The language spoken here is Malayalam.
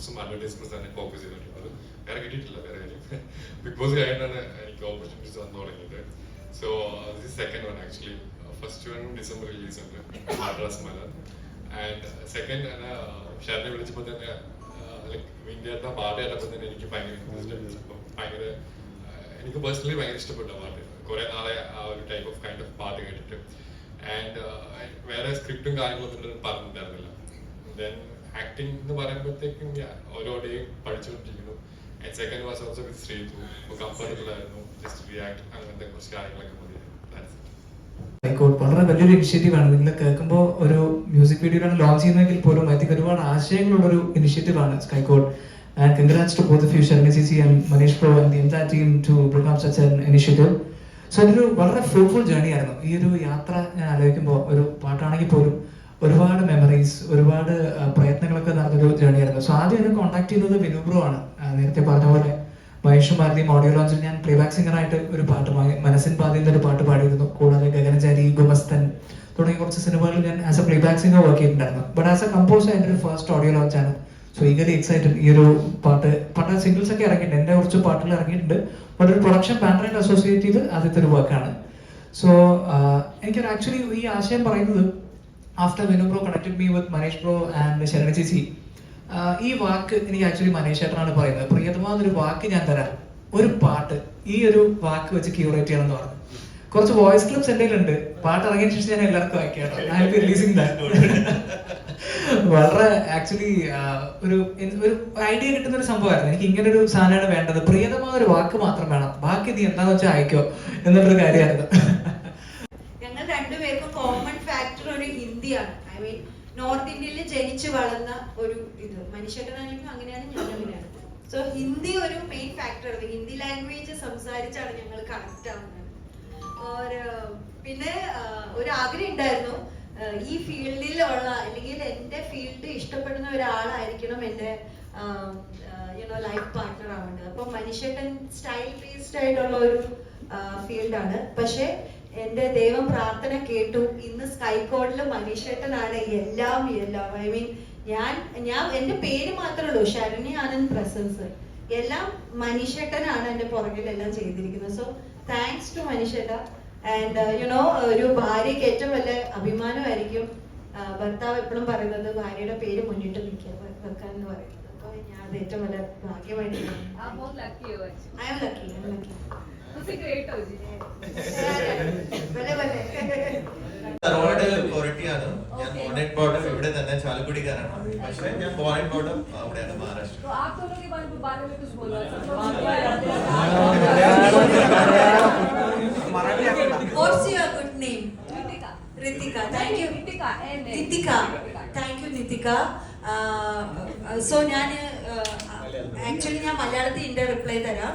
ഷൂട്ട്സും അഡ്വർടൈസ്മെന്റ്സ് തന്നെ ഫോക്കസ് ചെയ്തിട്ടുള്ളത് വേറെ കിട്ടിയിട്ടില്ല വേറെ കാര്യം. ബിഗ് ബോസ് കഴിഞ്ഞാണ് എനിക്ക് ഓപ്പർച്യൂണിറ്റീസ് വന്നു തുടങ്ങിയത്. So this second one actually first one December release ഉണ്ട്. മദ്രാസ് മല ആൻഡ് സെക്കൻഡ് ഷാറിനെ വിളിച്ചപ്പോൾ തന്നെ ലൈക്ക് ഇന്ത്യയുടെ പാട്ട് കേട്ടപ്പോൾ തന്നെ എനിക്ക് ഭയങ്കര ഭയങ്കര ആഹ് എനിക്ക് പേഴ്സണലി ഭയങ്കര ഇഷ്ടപ്പെട്ട പാട്ട്. കുറെ നാളെ ആ ഒരു ടൈപ്പ് ഓഫ് കൈൻഡ് ഓഫ് പാട്ട് കേട്ടിട്ട്. ആൻഡ് വേറെ സ്ക്രിപ്റ്റും കാര്യങ്ങളൊന്നും പറഞ്ഞിട്ടുണ്ടായിരുന്നില്ല. ദെൻ ആക്ടിങ് എന്ന് പറയുമ്പോഴത്തേക്കും ഡേയും പഠിച്ചുകൊണ്ടിരിക്കുന്നു. And second was also with Sreethu comfortable ആയിരുന്നു ജസ്റ്റ് റിയാക്ട് അങ്ങനത്തെ കുറച്ച് കാര്യങ്ങളൊക്കെ മതി That's it. ഹൈക്കോർട്ട് വളരെ വലിയൊരു ഇനിഷ്യേറ്റീവ് ആണ്. നിങ്ങൾ കേൾക്കുമ്പോൾ ഒരു മ്യൂസിക് വീഡിയോ ആണ് ലോഞ്ച് ചെയ്യുന്നതെങ്കിൽ പോലും ഐ ഒരുപാട് ആശയങ്ങളുള്ള ഒരു ഇനിഷ്യേറ്റീവ് ആണ് സ്കൈകോട്ട് and congrats to both few C C and Manish bro and the entire team to bring up such an initiative so അതൊരു വളരെ ഫ്രൂട്ട്ഫുൾ ജേർണി ആയിരുന്നു. ഈ ഒരു യാത്ര ഞാൻ ആലോചിക്കുമ്പോൾ ഒരു പാട്ടാണെങ്കിൽ പോലും ഒരുപാട് മെമ്മറീസ് ഒരുപാട് പ്രയത്നങ്ങളൊക്കെ നടന്നൊരു ജേണിയായിരുന്നു സോ ആദ്യം എന്നെ കോൺടാക്ട് ചെയ്തത് വിനുബ്രോ ആണ്. നേരത്തെ പറഞ്ഞ പോലെ മഹേഷ് ഭാരതി ഓഡിയോ ലോഞ്ചിൽ ഞാൻ പ്ലേബാക്ക് സിംഗർ ആയിട്ട് ഒരു പാട്ട് പാടി മനസ്സിൻ പാതിയിൽ ഒരു പാട്ട് പാടിയിരുന്നു. കൂടാതെ ഗഗനചാരി ഗുമസ്തൻ തുടങ്ങിയ കുറച്ച് സിനിമകളിൽ ഞാൻ as a playback singer work ചെയ്തിട്ടുണ്ടായിരുന്നു. ബട്ട് ആസ് എ കമ്പോസർ എന്റെ ഒരു ഫസ്റ്റ് ഓഡിയോ ലോഞ്ച് ആണ്. സോ ഈഗലി എക്സൈറ്റഡ് ഈ ഒരു പാട്ട്. പണ്ട് സിംഗിൾസ് ഒക്കെ ഇറങ്ങിയിട്ടുണ്ട്. എന്റെ കുറച്ച് പാട്ടുകൾ ഇറങ്ങിയിട്ടുണ്ട്. ബട്ട് ഒരു പ്രൊഡക്ഷൻ ബാനറായിട്ട് അസോസിയേറ്റ് ചെയ്ത് ആദ്യത്തെ ഒരു വർക്കാണ് സോ എനിക്കൊരു ആക്ച്വലി ഈ ആശയം പറയുന്നത് after Vinu bro connected me with Manesh bro and Sharana ചേച്ചി ഈ വാക്ക് എനിക്ക് ആക്ച്വലി മനേഷ് ചേട്ടനാണ് പറയുന്നത്. പ്രിയതമ എന്നൊരു വാക്ക് ഞാൻ തരാം. ഒരു പാട്ട്. ഈ ഒരു വാക്ക് വെച്ച് ക്യൂറേറ്റ് ചെയ്യണം എന്ന് പറഞ്ഞു. കുറച്ച് വോയിസ് ക്ലിപ്സ് എന്റെ ഉണ്ട് പാട്ട് ഇറങ്ങിയ ശേഷം ഞാൻ എല്ലാവർക്കും അയക്കാം ഐ ബി റിലീസിംഗ് വളരെ ആക്ച്വലി ഒരു ഒരു ഐഡിയ കിട്ടുന്ന ഒരു സംഭവമായിരുന്നു. എനിക്ക് ഇങ്ങനെ ഒരു സാധനമാണ് വേണ്ടത്. പ്രിയതമായ ഒരു വാക്ക് മാത്രം വേണം. ബാക്കി നീ എന്താണെന്ന് വെച്ചാൽ അയക്കോ? എന്നുള്ളൊരു കാര്യമായിരുന്നു ഞങ്ങൾ രണ്ടുപേർക്കും കോമൺ ഫാക്ടർ ഹിന്ദിയാണ് ഐ മീൻ നോർത്ത് ഇന്ത്യയിൽ ജനിച്ചു വളർന്ന ഒരു ഇത്. മനുഷ്യനാണെങ്കിലും അങ്ങനെയാണ് ഞാൻ അങ്ങനെയാണ് സോ ഹിന്ദി ഒരു മെയിൻ ഫാക്ടർ ഹിന്ദി ലാംഗ്വേജ് സംസാരിച്ചാണ് ഞങ്ങൾ കണക്ട് ആവുന്നത്. പിന്നെ ഒരു ആഗ്രഹം ഉണ്ടായിരുന്നു. ഈ ഫീൽഡിലുള്ള അല്ലെങ്കിൽ എന്റെ ഫീൽഡ് ഇഷ്ടപ്പെടുന്ന ഒരാളായിരിക്കണം എന്റെ യുനോ ലൈഫ് പാർട്ട്ണർ ആവേണ്ടത്. അപ്പൊ മനുഷ്യട്ടൻ സ്റ്റൈൽ ബേസ്ഡ് ആയിട്ടുള്ള ഒരു ഫീൽഡാണ് പക്ഷേ എന്റെ ദൈവം പ്രാർത്ഥന കേട്ടു. ഇന്ന് സ്കൈക്കോഡിൽ മനീഷേട്ടനാണ് എല്ലാം എല്ലാം. ഐ മീൻ ഞാൻ ഞാൻ എന്റെ പേര് മാത്രമേ ഉള്ളൂ. ശരണി ആനന്ദ് പ്രസൻസ് എല്ലാം മനീഷേട്ടനാണ് എന്റെ പുറകിലെല്ലാം ചെയ്തിരിക്കുന്നത്. സോ താങ്ക്സ് ടു മനീഷേട്ട ആൻഡ് യുണോ ഒരു ഭാര്യയ്ക്ക് ഏറ്റവും വലിയ അഭിമാനമായിരിക്കും ഭർത്താവ് എപ്പോഴും പറയുന്നത് ഭാര്യയുടെ പേര് മുന്നിട്ട് നിൽക്കുക വെക്കാൻ എന്ന് പറയുന്നത്. അപ്പോൾ ഞാൻ അത് ഏറ്റവും വലിയ ഭാഗ്യമായിട്ട് I am lucky I lucky road പൊരട്ടിയാണ് ഞാൻ മോണേറ്റ് ബോട്ടം ഇവിടെ തന്നെ ചാലക്കുടിക്കാരാണ്. പക്ഷെ ഞാൻ മോണേറ്റ് ബോട്ടം അവിടെയാണ് Maharashtra. Ritika, thank you. Ritika, Ritika, thank you, Nitika. So ഞാൻ ആക്ച്വലി ഞാൻ മലയാളത്തിൽ ഇതിന്റെ റിപ്ലൈ തരാം.